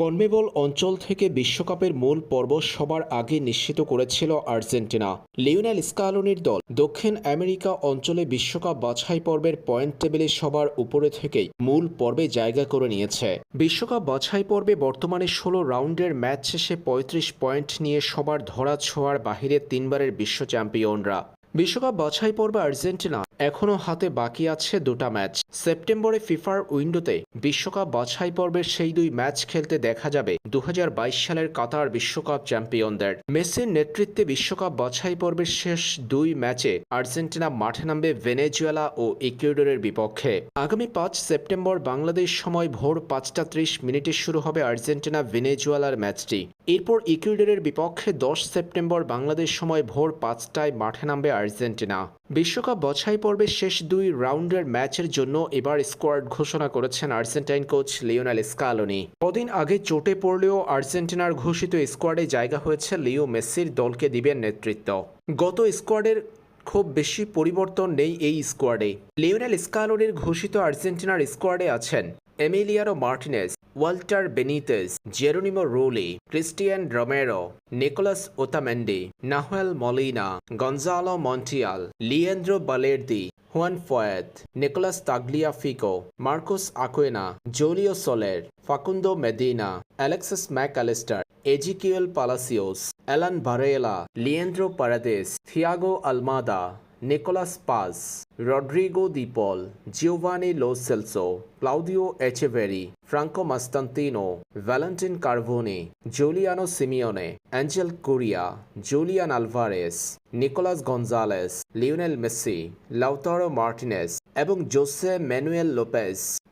CONMEBOL অঞ্চল থেকে বিশ্বকাপের মূল পর্ব সবার আগে নিশ্চিত করেছিল আর্জেন্টিনা। লিওনেল স্কালোনির দল দক্ষিণ আমেরিকা অঞ্চলে বিশ্বকাপ বাছাই পর্বের পয়েন্ট টেবিলে সবার উপরে থেকেই মূল পর্বে জায়গা করে নিয়েছে। বিশ্বকাপ বাছাই পর্বে বর্তমানে ষোলো রাউন্ডের ম্যাচ শেষে পঁয়ত্রিশ পয়েন্ট নিয়ে সবার ধরা ছোঁয়ার বাহিরে তিনবারের বিশ্ব চ্যাম্পিয়নরা। বিশ্বকাপ বাছাই পর্বে আর্জেন্টিনা এখনও হাতে বাকি আছে দুটা ম্যাচ। সেপ্টেম্বরে ফিফার উইন্ডোতে বিশ্বকাপ বাছাই পর্বের সেই দুই ম্যাচ খেলতে দেখা যাবে দু হাজার বাইশ সালের কাতার বিশ্বকাপ চ্যাম্পিয়নদের। মেসির নেতৃত্বে বিশ্বকাপ বাছাই পর্বের শেষ দুই ম্যাচে আর্জেন্টিনা মাঠে নামবে ভেনেজুয়েলা ও ইকুয়েডরের বিপক্ষে। আগামী পাঁচ সেপ্টেম্বর বাংলাদেশ সময় ভোর পাঁচটা ত্রিশ মিনিটে শুরু হবে আর্জেন্টিনা ভেনেজুয়েলার ম্যাচটি। এরপর ইকুয়েডরের বিপক্ষে দশ সেপ্টেম্বর বাংলাদেশ সময় ভোর পাঁচটায় মাঠে নামবে আর্জেন্টিনা। বিশ্বকাপ বাছাই পর্বে শেষ দুই রাউন্ডের ম্যাচের জন্য এবার স্কোয়াড ঘোষণা করেছেন আর্জেন্টাইন কোচ লিওনেল স্কালোনি। কদিন আগে চোটে পড়লেও আর্জেন্টিনার ঘোষিত স্কোয়াডে জায়গা হয়েছে লিও মেসির দলকে দিবেন নেতৃত্ব। গত স্কোয়াডের খুব বেশি পরিবর্তন নেই এই স্কোয়াডে। লিওনেল স্কালোনির ঘোষিত আর্জেন্টিনার স্কোয়াডে আছেন Emiliano Martinez Walter Benitez Geronimo Rulli Cristian Romero Nicolas Otamendi Nahuel Molina Gonzalo Montiel Leandro Balerdi Juan Foyth Nicolas Tagliafico Marcos Acuna Julio Soler Facundo Medina Alexis Mac Allister Ezequiel Palacios Alan Varela Leandro Paredes Thiago Almada Nicolas Paz Rodrigo De Paul Giovani Lo Celso Claudio Echeverri Franco Mastantuono Valentin Carboni Giuliano Simeone Angel Correa Julian Alvarez Nicolas Gonzalez Lionel Messi Lautaro Martinez এবং Jose Manuel Lopez